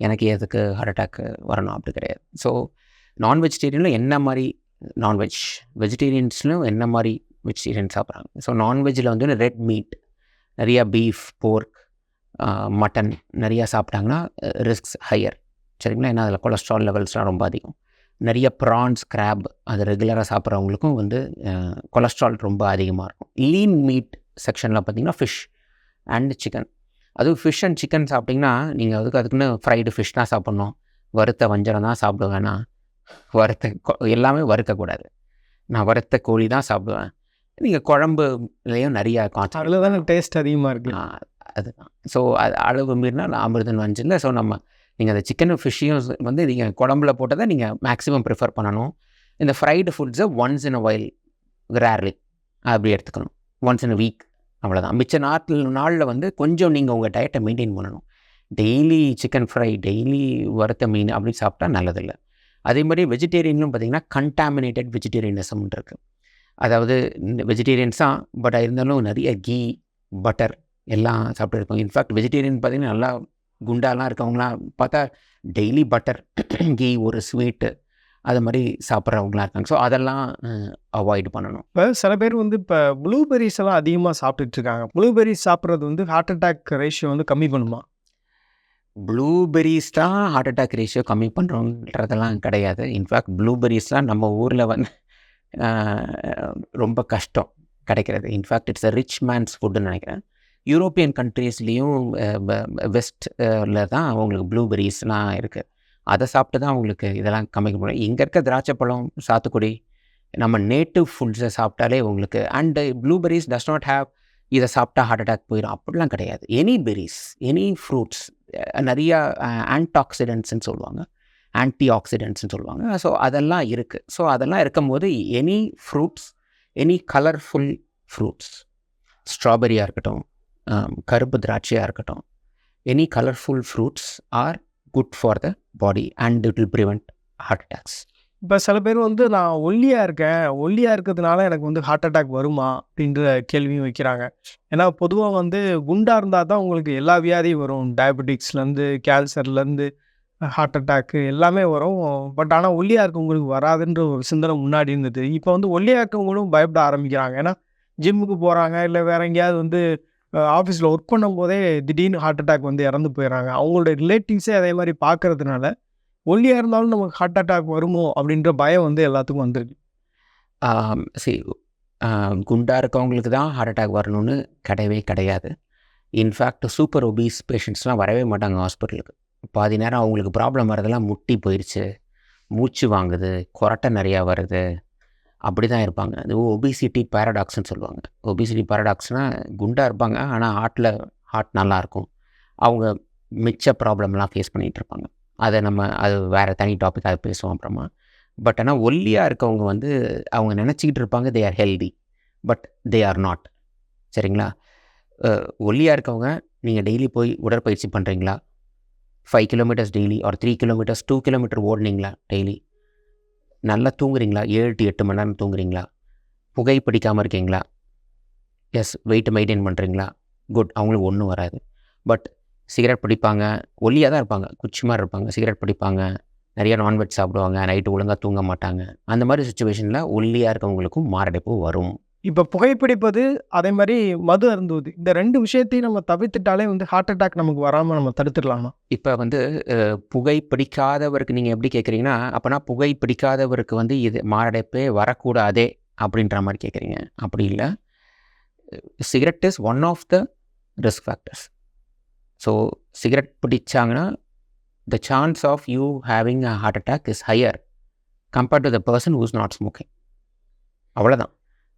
எனக்கு எதுக்கு ஹார்ட் அட்டாக் வரணும்? அப்படி கிடையாது. ஸோ நான் வெஜிடேரியனில் என்ன மாதிரி நான்வெஜ் வெஜிடேரியன்ஸ்லையும் என்ன மாதிரி வெஜிடேரியன் சாப்பிட்றாங்க? ஸோ நான்வெஜ்ஜில் வந்து ரெட் மீட் நிறையா பீஃப் போர்க் மட்டன் நிறையா சாப்பிட்டாங்கன்னா ரிஸ்க்ஸ் ஹையர் சரிங்களா? ஏன்னா அதில் கொலஸ்ட்ரால் லெவல்ஸ்லாம் ரொம்ப அதிகம். நிறைய ப்ரான்ஸ் கிராப் அது ரெகுலராக சாப்பிட்றவங்களுக்கும் வந்து கொலஸ்ட்ரால் ரொம்ப அதிகமாக இருக்கும். லீன் மீட் செக்ஷனில் பார்த்தீங்கன்னா ஃபிஷ் அண்ட் சிக்கன் அதுவும் ஃபிஷ் அண்ட் சிக்கன் சாப்பிட்டிங்கன்னா நீங்கள் அதுக்கு அதுக்குன்னு ஃப்ரைடு ஃபிஷ் தான் சாப்பிட்ணும். வறுத்த வஞ்சரம் தான் சாப்பிடுவேன்னா வறுத்த எல்லாமே வறுக்கக்கூடாது. நான் வறுத்த கோழி தான் சாப்பிடுவேன். நீங்கள் குழம்புலேயும் நிறையா கான்செப்ட் அதில் தானே டேஸ்ட் அதிகமாக இருக்கு. அதுதான். ஸோ அது அளவு மீறினா அமிர்தன் வஞ்சில் ஸோ நம்ம நீங்கள் அந்த சிக்கன் ஃபிஷ்ஷையும் வந்து நீங்கள் குழம்புல போட்டதை நீங்கள் மேக்ஸிமம் ப்ரிஃபர் பண்ணணும். இந்த fried ஃபுட்ஸை once in a while rarely அப்படி எடுத்துக்கணும். ஒன்ஸ் இன் அ வீக் அவ்வளோதான் மிச்ச நாட்டில் நாளில் வந்து கொஞ்சம் நீங்கள் உங்கள் டயட்டை மெயின்டைன் பண்ணணும். டெய்லி சிக்கன் ஃப்ரை டெய்லி வறுத்த மீன் அப்படி சாப்பிட்டா நல்லதில்லை. அதே மாதிரி வெஜிடேரியன்லும் பார்த்தீங்கன்னா கண்டாமினேட்டட் வெஜிடேரியனிசம் இருக்குது அதாவது வெஜிடேரியன்ஸ் தான் பட் இருந்தாலும் நிறைய கீ பட்டர் எல்லாம் சாப்பிட்டு இருப்பாங்க. இன்ஃபேக்ட் வெஜிடேரியன் பார்த்தீங்கன்னா நல்லா குண்டாலாம் இருக்கவங்களாம் பார்த்தா டெய்லி பட்டர் கீ ஒரு ஸ்வீட்டு அது மாதிரி சாப்பிட்றவங்களாம் இருக்காங்க. ஸோ அதெல்லாம் அவாய்ட் பண்ணணும். இப்போ சில பேர் வந்து இப்போ ப்ளூபெரிஸ் எல்லாம் அதிகமாக சாப்பிட்டுட்டு இருக்காங்க. ப்ளூபெரிஸ் சாப்பிட்றது வந்து ஹார்ட் அட்டாக் ரேஷியோ வந்து கம்மி பண்ணுமா? ப்ளூபெரிஸ் தான் ஹார்ட் அட்டாக் ரேஷியோ கம்மி பண்ணுறோன்றதெல்லாம் கிடையாது. இன்ஃபேக்ட் ப்ளூபெரிஸ்லாம் நம்ம ஊரில் வந்து ரொம்ப கஷ்டம் கிடைக்கிறது. In fact it's a rich man's ஃபுட்டுன்னு நினைக்கிறேன். யூரோப்பியன் கண்ட்ரீஸ்லேயும் வெஸ்ட்டில் தான் அவங்களுக்கு ப்ளூபெரிஸ்லாம் இருக்குது அதை சாப்பிட்டு தான் அவங்களுக்கு இதெல்லாம் கம்மிக்க முடியும். இங்கே இருக்க திராட்சை பழம் சாத்துக்குடி நம்ம நேட்டிவ் ஃபுட்ஸை சாப்பிட்டாலே உங்களுக்கு and blueberries does not have இதை சாப்பிட்டா ஹார்ட் அட்டாக் போயிடும் அப்படிலாம் கிடையாது. எனி பெரிஸ் எனி ஃப்ரூட்ஸ் நிறையா ஆன்டாக்சிடென்ட்ஸ்னு சொல்லுவாங்க. ஆன்டி ஆக்சிடென்ட்ஸ்னு சொல்லுவாங்க. ஸோ அதெல்லாம் இருக்குது ஸோ அதெல்லாம் இருக்கும்போது any fruits any colourful fruits ஸ்ட்ராபெரியாக இருக்கட்டும் கருப்பு திராட்சையாக இருக்கட்டும் any colourful fruits are good for the body and it will prevent heart attacks இப்போ சில பேர் வந்து நான் ஒல்லியாக இருக்கேன். ஒல்லியாக இருக்கிறதுனால எனக்கு வந்து ஹார்ட் அட்டாக் வருமா? அப்படின்ற கேள்வியும் வைக்கிறாங்க. ஏன்னா பொதுவாக வந்து குண்டாக இருந்தால் தான் உங்களுக்கு எல்லா வியாதியும் வரும். டயபெட்டிக்ஸ்லேருந்து கேன்சர்லேருந்து ஹார்ட் அட்டாக்கு எல்லாமே வரும். பட் ஆனால் ஒல்லியாக இருக்கவங்களுக்கு வராதுன்ற ஒரு சிந்தனை முன்னாடி இருந்தது. இப்போ வந்து ஒல்லியாக இருக்கவங்களும் பயப்பட ஆரம்பிக்கிறாங்க. ஏன்னா ஜிம்முக்கு போகிறாங்க இல்லை வேற எங்கேயாவது வந்து ஆஃபீஸில் ஒர்க் பண்ணும்போதே திடீர்னு ஹார்ட் அட்டாக் வந்து இறந்து போயிடுறாங்க. அவங்களோட ரிலேட்டிவ்ஸே அதே மாதிரி பார்க்கறதுனால ஒல்லியாக இருந்தாலும் நமக்கு ஹார்ட் அட்டாக் வருமோ அப்படின்ற பயம் வந்து எல்லாத்துக்கும் வந்துருக்கு. சரி. குண்டாக இருக்கவங்களுக்கு தான் ஹார்ட் அட்டாக் வரணும்னு கிடையவே கிடையாது. இன்ஃபேக்ட் சூப்பர் ஒபீஸ் பேஷண்ட்ஸ்லாம் வரவே மாட்டாங்க ஹாஸ்பிட்டலுக்கு பாதி நேரம் அவங்களுக்கு ப்ராப்ளம் வரதெல்லாம் முட்டி போயிடுச்சு மூச்சு வாங்குது கொரட்டை நிறையா வருது. அப்படி தான் இருப்பாங்க. அது ஒபிசிட்டி பேரடாக்ஸ்னு சொல்லுவாங்க. ஒபிசிட்டி பேரடாக்ஸ்னால் குண்டாக இருப்பாங்க. ஆனால் ஹார்ட்டில் ஹார்ட் நல்லாயிருக்கும் அவங்க மிச்ச ப்ராப்ளம்லாம் ஃபேஸ் பண்ணிகிட்டு இருப்பாங்க. அதை நம்ம அது வேறு தனி டாபிக் அதை பேசுவோம் அப்புறமா. பட் ஆனால் ஒல்லியாக இருக்கவங்க வந்து அவங்க நினச்சிக்கிட்டு இருப்பாங்க they are healthy but they are not சரிங்களா? ஒல்லியாக இருக்கவங்க நீங்கள் டெய்லி போய் உடற்பயிற்சி பண்ணுறீங்களா ஃபைவ் கிலோமீட்டர்ஸ் டெய்லி ஒரு த்ரீ கிலோமீட்டர்ஸ் டூ கிலோமீட்டர் ஓடுனீங்களா? டெய்லி நல்லா தூங்குறீங்களா? ஏழு டு எட்டு மணி நேரம் தூங்குறீங்களா? புகை பிடிக்காமல் இருக்கீங்களா? எஸ் வெயிட் மெயின்டைன் பண்ணுறீங்களா குட் அவங்களுக்கு ஒன்றும் வராது. பட் சிகரெட் பிடிப்பாங்க. ஒல்லியாக தான் இருப்பாங்க. குச்சி மாதிரி இருப்பாங்க. சிகரெட் பிடிப்பாங்க. நிறைய நான்வெஜ் சாப்பிடுவாங்க. நைட்டு ஒழுங்காக தூங்க மாட்டாங்க. அந்த மாதிரி சுச்சுவேஷனில் ஒல்லியாக இருக்கவங்களுக்கும் மாரடைப்பு வரும். இப்போ புகைப்பிடிப்பது அதே மாதிரி மது அருந்துவது. இந்த ரெண்டு விஷயத்தையும் நம்ம தவிர்த்துட்டாலே வந்து ஹார்ட் அட்டாக் நமக்கு வராமல் நம்ம தடுத்துடலாமா? இப்போ வந்து புகைப்பிடிக்காதவருக்கு புகை பிடிக்காதவருக்கு நீங்கள் எப்படி கேட்குறீங்கன்னா அப்போனா புகை பிடிக்காதவருக்கு வந்து இது மாரடைப்பே வரக்கூடாதே அப்படின்ற மாதிரி கேட்குறீங்க அப்படி இல்லை. Cigarette is one of the risk factors so cigarette பிடிச்சாங்கன்னா the chance of you having a heart attack is higher compared to the person who's not smoking அவ்வளோதான்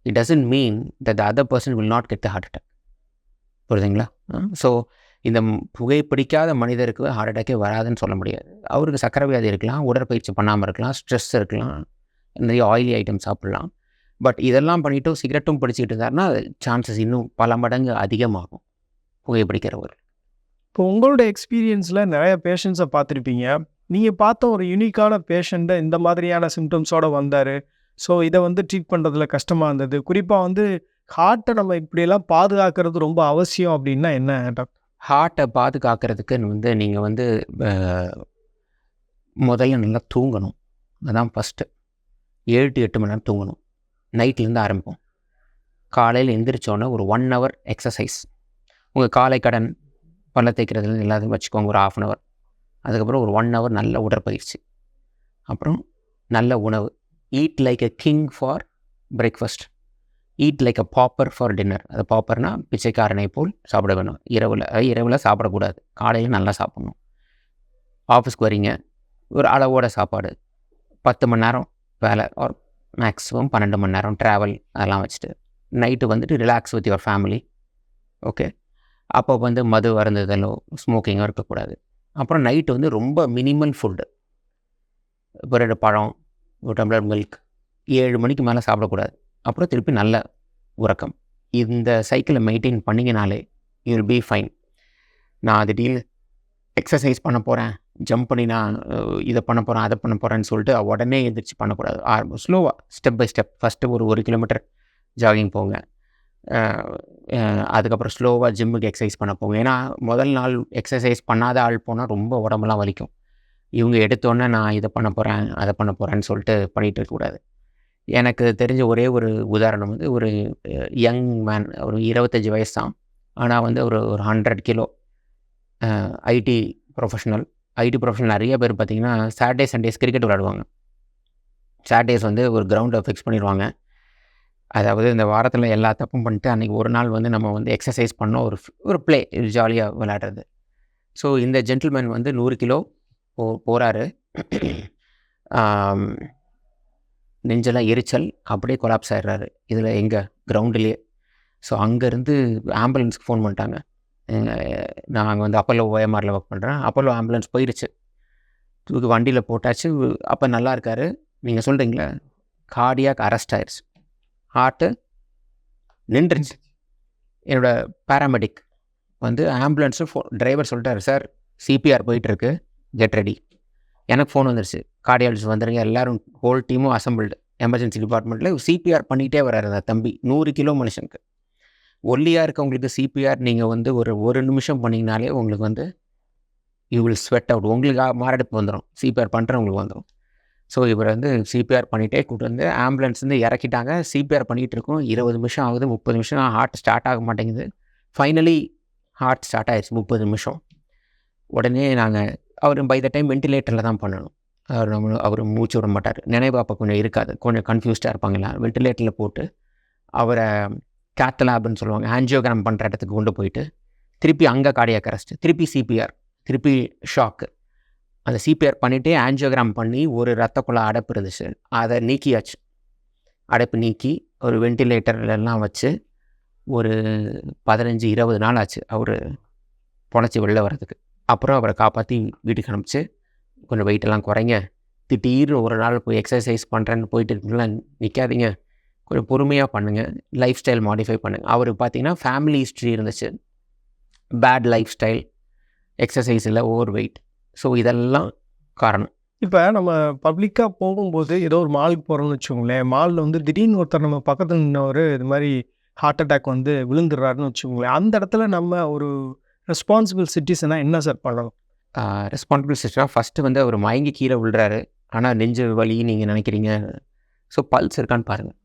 it doesn't mean the the other person will not get the heart attack புரியுதுங்களா? So இந்த புகைப்பிடிக்காத புகை பிடிக்காத மனிதருக்கு heart அட்டாக்கே வராதுன்னு சொல்ல முடியாது. அவருக்கு சக்கரை வியாதி இருக்கலாம் உடற்பயிற்சி பண்ணாமல் இருக்கலாம் ஸ்ட்ரெஸ் இருக்கலாம் நிறைய ஆயிலி ஐட்டம் சாப்பிடலாம். பட் இதெல்லாம் பண்ணிவிட்டு சிகரெட்டும் பிடிச்சிக்கிட்டு இருந்தாருன்னா சான்சஸ் இன்னும் பல மடங்கு அதிகமாகும் புகை பிடிக்கிறவர் இப்போ உங்களோட எக்ஸ்பீரியன்ஸில் நிறைய பேஷண்ட்ஸை பார்த்துருப்பீங்க. நீங்கள் பார்த்த ஒரு யூனிக்கான பேஷண்ட்டை இந்த மாதிரியான சிம்டம்ஸோடு வந்தார். ஸோ இதை வந்து ட்ரீட் பண்ணுறதுல கஷ்டமாக இருந்தது. குறிப்பாக வந்து ஹார்ட்டை நம்ம இப்படியெல்லாம் பாதுகாக்கிறது ரொம்ப அவசியம் அப்படின்னா என்ன டாக்டர்? ஹார்ட்டை பாதுகாக்கிறதுக்கு வந்து நீங்கள் வந்து முதல்ல நல்லா தூங்கணும். அதான் ஃபஸ்ட்டு ஏழு டு எட்டு மணி நேரம் தூங்கணும். நைட்லேருந்து ஆரம்பிப்போம். காலையில் எந்திரிச்சோன்னே ஒரு ஒன் ஹவர் எக்ஸசைஸ் உங்கள் காலை கடன் பல்ல தேய்க்கிறதுல எல்லாத்தையும் வச்சுக்கோங்க ஒரு ஆஃப் அன் ஹவர் அதுக்கப்புறம் ஒரு ஒன் ஹவர் நல்ல உடற்பயிற்சி. அப்புறம் நல்ல உணவு. Eat like a king for breakfast eat like a pauper for dinner அது பாப்பர்னா பிச்சைக்காரனை போல் சாப்பிட வேணும் இரவில் இரவில் சாப்பிடக்கூடாது. காலையில் நல்லா சாப்பிட்ணும். ஆஃபீஸ்க்கு வரீங்க. ஒரு அளவோட சாப்பாடு. பத்து மணி நேரம் வேலை. ஒரு மேக்ஸிமம் பன்னெண்டு மணி நேரம் ட்ராவல் அதெல்லாம் வச்சுட்டு. நைட்டு வந்துட்டு relax with your family okay அப்போ வந்து மது அருந்துதலோ ஸ்மோக்கிங்கோ இருக்கக்கூடாது. அப்புறம் நைட்டு வந்து ரொம்ப மினிமல் ஃபுட்டு இப்போ ரெண்டு பழம் ஒரு டம்ளர் மில்க் ஏழு மணிக்கு மேலே சாப்பிடக்கூடாது. அப்புறம் திருப்பி நல்ல உறக்கம். இந்த சைக்கிளை மெயின்டைன் பண்ணிங்கனாலே யூ பி ஃபைன் நான் திடீர்னு எக்ஸசைஸ் பண்ண போகிறேன் ஜம்ப் பண்ணி நான் இதை பண்ண போகிறேன் அதை பண்ண போகிறேன்னு சொல்லிட்டு உடனே எந்திரிச்சு பண்ணக்கூடாது. ஸ்லோவாக ஸ்டெப் பை ஸ்டெப் ஃபஸ்ட்டு ஒரு ஒரு கிலோமீட்டர் ஜாகிங் போங்க. அதுக்கப்புறம் ஸ்லோவாக ஜிம்முக்கு எக்ஸசைஸ் பண்ண போங்க. ஏன்னா முதல் நாள் எக்ஸசைஸ் பண்ணாத ஆள் போனால் ரொம்ப உடம்புலாம் வலிக்கும். இவங்க எடுத்தோன்னே நான் இதை பண்ண போகிறேன் அதை பண்ண போகிறேன்னு சொல்லிட்டு பண்ணிகிட்டு இருக்கக்கூடாது எனக்கு தெரிஞ்ச ஒரே ஒரு உதாரணம் வந்து ஒரு யங் மேன் ஒரு இருபத்தஞ்சி வயசு தான். ஆனால் வந்து ஒரு ஒரு hundred kilo IT professional IT professional நிறைய பேர் பார்த்திங்கன்னா சாட்டர்டே சண்டேஸ் கிரிக்கெட் விளையாடுவாங்க. சாட்டர்டேஸ் வந்து ஒரு கிரவுண்டை ஃபிக்ஸ் பண்ணிடுவாங்க. அதாவது இந்த வாரத்தில் எல்லா தப்பும் பண்ணிட்டு அன்றைக்கி ஒரு நாள் வந்து நம்ம வந்து எக்ஸசைஸ் பண்ணோம் ஒரு ஒரு ப்ளே ஜாலியாக விளையாடுறது. ஸோ இந்த ஜென்டில்மேன் வந்து நூறு கிலோ போ போகிறாரு நெஞ்செல்லாம் எரிச்சல் அப்படியே கொலாப்ஸ் ஆயிடுறாரு. இதில் எங்கே? கிரவுண்டுலேயே ஸோ அங்கேருந்து ஆம்புலன்ஸ்க்கு ஃபோன் பண்ணிட்டாங்க. நான் அங்கே வந்து அப்பல்லோ ஓஎம்ஆரில் ஒர்க் பண்ணுறேன் அப்பல்லோ ஆம்புலன்ஸ் போயிருச்சு. தூக்கி வண்டியில் போட்டாச்சு. அப்போ நல்லா இருக்கார். நீங்கள் சொல்கிறீங்களே கார்டியாக் அரெஸ்ட் ஆயிடுச்சு ஹார்ட்டு நின்றுச்சு. என்னோடய பேராமெடிக் வந்து ஆம்புலன்ஸும் ஃபோ டிரைவர் சொல்லிட்டாரு சார் சிபிஆர் போயிட்டுருக்கு கெட் ரெடி எனக்கு ஃபோன் வந்துருச்சு. கார்டியாலஜிஸ்ட் வந்துருங்க. எல்லாரும் ஹோல் டீமும் அசம்பிள்டு எமர்ஜென்சி டிபார்ட்மெண்ட்டில் சிபிஆர் பண்ணிகிட்டே வராரு அந்த தம்பி. நூறு கிலோ மனுஷனுக்கு. ஒல்லியாக இருக்கவங்களுக்கு சிபிஆர் நீங்கள் வந்து ஒரு ஒரு நிமிஷம் பண்ணிங்கனாலே உங்களுக்கு வந்து யூ வில் ஸ்வெட் அவுட் உங்களுக்கு மாரடைப்பு வந்துடும் சிபிஆர் பண்ணுறவங்களுக்கு வந்துடும் ஸோ இவர் வந்து சிபிஆர் பண்ணிகிட்டே கூப்பிட்டு வந்து ஆம்புலன்ஸ் வந்து இறக்கிட்டாங்க. சிபிஆர் பண்ணிகிட்டு இருக்கோம். இருபது நிமிஷம் ஆகுது. முப்பது நிமிஷம். ஹார்ட் ஸ்டார்ட் ஆக மாட்டேங்குது. ஃபைனலி ஹார்ட் ஸ்டார்ட் ஆயிடுச்சு முப்பது நிமிஷம். உடனே நாங்கள் அவர் பை த டைம் வென்டிலேட்டரில் தான் பண்ணணும். அவர் நம்ம அவர் மூச்சு விட மாட்டார். நினைவு அப்போ கொஞ்சம் இருக்காது. கொஞ்சம் கன்ஃபியூஸ்டாக இருப்பாங்களா வென்டிலேட்டரில் போட்டு அவரை கேட்டலாப்னு சொல்லுவாங்க. ஆன்ஜியோகிராம் பண்ணுற இடத்துக்கு கொண்டு போயிட்டு திருப்பி அங்கே கார்டியாக் அரெஸ்ட் திருப்பி சிபிஆர் திருப்பி ஷாக்கு அந்த சிபிஆர் பண்ணிவிட்டு ஆன்ஜியோகிராம் பண்ணி ஒரு ரத்த குழா அடைப்பு இருந்துச்சு. அதை நீக்கியாச்சு. அடைப்பு நீக்கி ஒரு வென்டிலேட்டர்லாம் வச்சு ஒரு பதினஞ்சு இருபது நாள் ஆச்சு அவர் பொழைச்சி வெளில வர்றதுக்கு. அப்புறம் அவரை காப்பாற்றி வீட்டுக்கு அனுப்பிச்சு கொஞ்சம் வெயிட்டெல்லாம் குறைங்க. திடீர்னு ஒரு நாள் போய் எக்ஸசைஸ் பண்ணுறேன்னு போயிட்டு இருக்கலாம் நிற்காதீங்க கொஞ்சம் பொறுமையாக பண்ணுங்கள் லைஃப் ஸ்டைல் மாடிஃபை பண்ணுங்கள் அவருக்கு பார்த்தீங்கன்னா ஃபேமிலி ஹிஸ்ட்ரி இருந்துச்சு. பேட் லைஃப் ஸ்டைல் எக்ஸசைஸ் இல்லை ஓவர் வெயிட் ஸோ இதெல்லாம் காரணம். இப்போ நம்ம பப்ளிக்காக போகும்போது ஏதோ ஒரு மாலுக்கு போகிறோம்னு வச்சுக்கோங்களேன். மாலில் வந்து திடீர்னு ஒருத்தர் நம்ம பக்கத்தில் நின்னவர் இது மாதிரி ஹார்ட் அட்டாக் வந்து விழுந்துடுறாருன்னு வச்சுக்கோங்களேன். அந்த இடத்துல நம்ம ஒரு ரெஸ்பான்சிபிள் சிட்டிசனாக என்ன சார் பண்ணணும்? ரெஸ்பான்சிபிள் சிஸ்டம் ஃபஸ்ட்டு வந்து அவர் மயங்கி கீழே விழுறாரு. ஆனால் நெஞ்சு வலி நீங்கள் நினைக்கிறீங்க? ஸோ பல்ஸ் இருக்கான்னு பாருங்கள்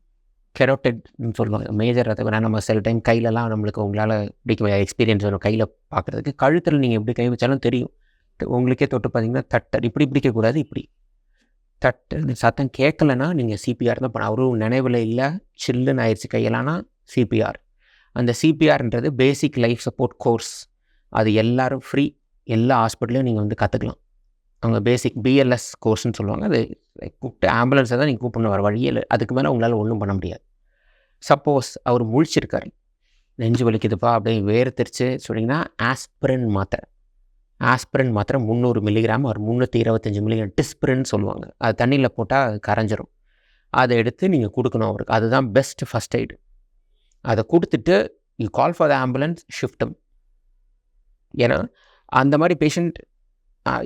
கெரோட்டட்னு சொல்லுவாங்க. மேஜர் ரத்த நம்ம சில டைம் கையிலலாம் நம்மளுக்கு உங்களால் பிடிக்க எக்ஸ்பீரியன்ஸ் வரும் கையில் பார்க்குறதுக்கு கழுத்தில் நீங்கள் எப்படி கை வச்சாலும் தெரியும். உங்களுக்கே தொட்டு பார்த்தீங்கன்னா தட்டர் இப்படி பிடிக்கக்கூடாது இப்படி. தட்டு சத்தம் கேட்கலன்னா நீங்கள் சிபிஆர் தான் பண்ண அவரும் நினைவில் இல்லை சில்லுன்னு ஆயிடுச்சு கையிலானா சிபிஆர் அந்த சிபிஆர்ன்றது பேசிக் லைஃப் சப்போர்ட் கோர்ஸ் அது எல்லாரும் ஃப்ரீ எல்லா ஹாஸ்பிட்டலையும் நீங்கள் வந்து கற்றுக்கலாம் அவங்க பேசிக் பிஎல்எஸ் கோர்ஸ்னு சொல்லுவாங்க. அது கூப்பிட்டு ஆம்புலன்ஸை தான் நீங்கள் கூப்பிடணும். வர வழியே இல்லை. அதுக்கு மேலே உங்களால் ஒன்றும் பண்ண முடியாது. சப்போஸ் அவர் முழிச்சிருக்காரு. நெஞ்சு வலிக்குதுப்பா அப்படியே வேர்த்திருச்சு சொன்னிங்கன்னா ஆஸ்பிரின் மாத்திரை. ஆஸ்பிரின் மாத்திரை முந்நூறு மில்லிகிராம் ஒரு முந்நூற்றி இருபத்தஞ்சி மில்லிகிராம் டிஸ்பிரின் சொல்லுவாங்க. அது தண்ணியில் போட்டால் அது கரைஞ்சிரும். அதை எடுத்து நீங்கள் கொடுக்கணும் அவருக்கு. அதுதான் பெஸ்ட் ஃபஸ்ட் எய்டு அதை கொடுத்துட்டு you call for the ambulance ஷிஃப்ட்டும் ஏன்னா அந்த மாதிரி patient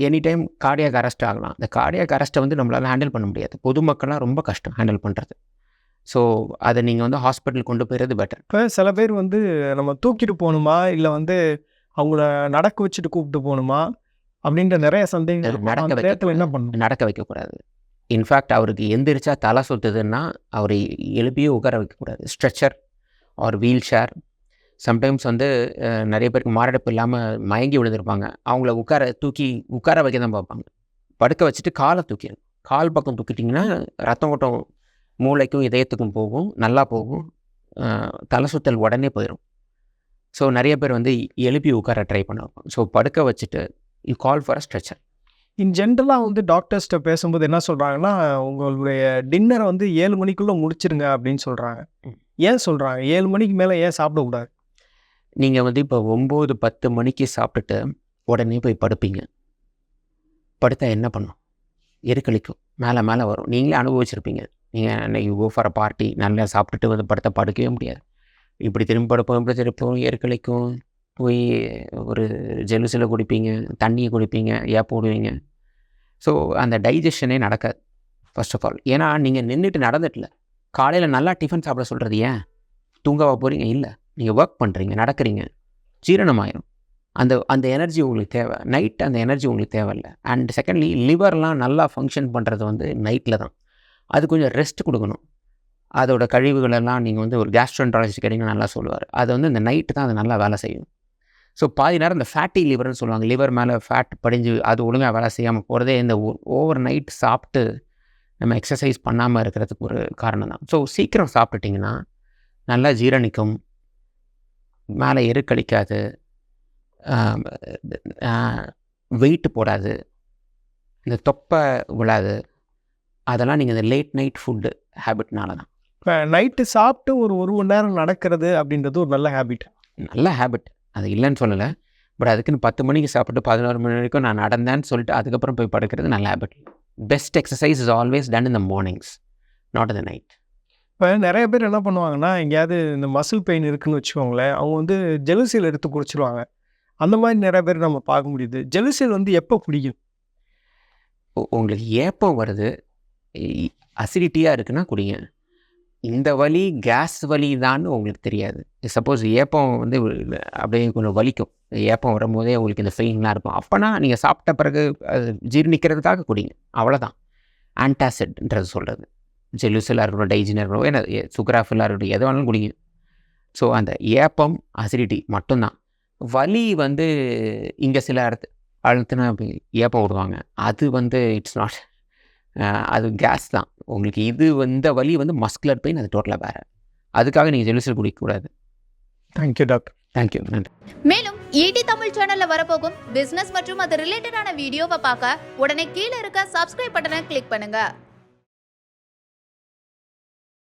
any time cardiac arrest ஆகலாம். இந்த கார்டியாக அரெஸ்ட்டை வந்து நம்மளால் ஹேண்டில் பண்ண முடியாது. பொதுமக்கள்லாம் ரொம்ப கஷ்டம் ஹேண்டில் பண்ணுறது ஸோ அதை நீங்கள் வந்து ஹாஸ்பிட்டல் கொண்டு போயிறது பெட்டர் இப்போ சில பேர் வந்து நம்ம தூக்கிட்டு போகணுமா? இல்லை வந்து அவங்கள நடக்க வச்சுட்டு கூப்பிட்டு போகணுமா? அப்படின்ற நிறைய சந்தேகம். நடக்க அந்த வைக்க என்ன பண்ணணும்? நடக்க வைக்கக்கூடாது இன்ஃபேக்ட் அவருக்கு எந்திரிச்சா தலை சுத்துதுன்னா அவரை எழுப்பியே உட்கார வைக்கக்கூடாது stretcher or wheelchair sometimes வந்து நிறைய பேருக்கு மாரடைப்பு இல்லாமல் மயங்கி விழுந்திருப்பாங்க. அவங்கள உட்கார தூக்கி உட்கார வைக்க தான் பார்ப்பாங்க. படுக்க வச்சுட்டு காலை தூக்கிடும் கால் பக்கம் தூக்கிட்டிங்கன்னா ரத்தம் ஓட்டம் மூளைக்கும் இதயத்துக்கும் போகும் நல்லா போகும். தலை சுத்தல் உடனே போயிடும் ஸோ நிறைய பேர் வந்து எழுப்பி உட்கார ட்ரை பண்ண வைப்பாங்க ஸோ படுக்க வச்சுட்டு you call for a stretcher in ஜென்ரலாக வந்து டாக்டர்ஸ்கிட்ட பேசும்போது என்ன சொல்கிறாங்கன்னா உங்களுடைய டின்னரை வந்து ஏழு மணிக்குள்ளே முடிச்சிருங்க அப்படின்னு சொல்கிறாங்க. ஏன் சொல்கிறாங்க ஏழு மணிக்கு மேலே ஏன் சாப்பிடக்கூடாது? நீங்கள் வந்து இப்போ ஒம்பது பத்து மணிக்கு சாப்பிட்டுட்டு உடனே போய் படுப்பீங்க. படுத்தா என்ன பண்ணும்? எருக்களிக்கும் மேலே மேலே வரும். நீங்களே அனுபவிச்சிருப்பீங்க. நீங்கள் அன்னைக்கு கோ ஃபார் பார்ட்டி நல்லா சாப்பிட்டுட்டு வந்து படுத்த படுக்கவே முடியாது. இப்படி திரும்பி படுப்போம் இப்படி திருப்போம் எருக்களிக்கும் போய் ஒரு ஜெலுசில் குடிப்பீங்க தண்ணியை குடிப்பீங்க ஏப்ப விடுவீங்க ஸோ அந்த டைஜஷனே நடக்காது ஃபர்ஸ்ட் ஆஃப் ஆல் ஏன்னா நீங்கள் நின்றுட்டு நடந்துட்டில்ல காலையில் நல்லா டிஃபன் சாப்பிட சொல்கிறது ஏன்? தூங்கவா போகிறீங்க இல்லை. நீங்கள் ஒர்க் பண்ணுறீங்க நடக்கிறீங்க ஜீரணமாயிரும். அந்த அந்த எனர்ஜி உங்களுக்கு தேவை. நைட் அந்த எனர்ஜி உங்களுக்கு தேவையில்லை அண்ட் செகண்ட்லி லிவர்லாம் நல்லா ஃபங்க்ஷன் பண்ணுறது வந்து நைட்டில் தான். அது கொஞ்சம் ரெஸ்ட் கொடுக்கணும். அதோட கழிவுகளெல்லாம் நீங்கள் வந்து ஒரு கேஸ்ட்ரோன்ட்ராலஜி கேட்டிங்கன்னா நல்லா சொல்லுவார். அது வந்து இந்த நைட்டு தான் அது நல்லா வேலை செய்யும். ஸோ பாதி நேரம் இந்த ஃபேட்டி லிவர்னு சொல்லுவாங்க. லிவர் மேலே ஃபேட் படிஞ்சு அது ஒழுங்காக வேலை செய்யாமல் போகிறதே இந்த ஓவர் நைட் சாப்பிட்டு நம்ம எக்ஸசைஸ் பண்ணாமல் இருக்கிறதுக்கு ஒரு காரணம் தான். ஸோ சீக்கிரம் சாப்பிட்டுட்டிங்கன்னா நல்லா ஜீரணிக்கும். மேலே எருக்களிக்காது வெயிட் போடாது இந்த தொப்பை விழாது. அதெல்லாம் நீங்கள் இந்த லேட் நைட் ஃபுட்டு ஹேபிட்னால தான். இப்போ நைட்டு சாப்பிட்டு ஒரு ஒரு மணி நேரம் நடக்கிறது அப்படின்றது ஒரு நல்ல ஹேபிட் நல்ல ஹேபிட் அது இல்லைன்னு சொல்லலை. பட் அதுக்குன்னு பத்து மணிக்கு சாப்பிட்டு பதினோரு மணி வரைக்கும் நான் நடந்தேன்னு சொல்லிட்டு அதுக்கப்புறம் போய் படுக்கிறது நல்ல habit best exercise is always done in the mornings not in the night இப்போ நிறைய பேர் என்ன பண்ணுவாங்கன்னா எங்கேயாவது இந்த மசில் பெயின் இருக்குன்னு வச்சுக்கோங்களேன் அவங்க வந்து ஜெலுசியில் எடுத்து குடிச்சிருவாங்க. அந்த மாதிரி நிறைய பேர் நம்ம பார்க்க முடியுது. ஜெலுசியல் வந்து எப்போ குடிக்கும்? உங்களுக்கு ஏப்பம் வருது அசிடிட்டியாக இருக்குன்னா குடிங்க. இந்த வலி கேஸ் வலி தான் உங்களுக்கு தெரியாது. சப்போஸ் ஏப்பம் வந்து அப்படியே கொஞ்சம் வலிக்கும். ஏப்பம் வரும்போதே உங்களுக்கு இந்த ஃபெயின்லாம் இருக்கும். அப்போனா நீங்கள் சாப்பிட்ட பிறகு அது ஜீரணிக்கிறதுக்காக குடிங்க. அவ்வளோதான் ஆன்டாசிட்ன்றது சொல்கிறது ஜெலுசிலாக இருக்கட்டும் டைஜினாக இருக்கட்டும் ஏன்னா சுக்ராஃபிலாக இருக்கட்டும் எது வேணாலும் குடிங்க. ஸோ அந்த ஏப்பம் அசிடிட்டி மட்டும்தான். வலி வந்து இங்கே சில இடத்து அழுத்தினா ஏப்பம் விடுவாங்க அது வந்து இட்ஸ் நாட் அது கேஸ் தான். உங்களுக்கு இது இந்த வலி வந்து மஸ்குலர் பெயின் அது டோட்டலாக வேறு. அதுக்காக நீங்கள் ஜெலுசில் குடிக்கக்கூடாது. தேங்க்யூ டாக்டர் தேங்க்யூ நன்றி. மேலும் ஈடி தமிழ் சேனல்ல வரப்போகும் பிசினஸ் மற்றும் அது ரிலேட்டடான வீடியோவை பார்க்க உடனே கீழே இருக்க சப்ஸ்கிரைப் பட்டனை கிளிக் பண்ணுங்க.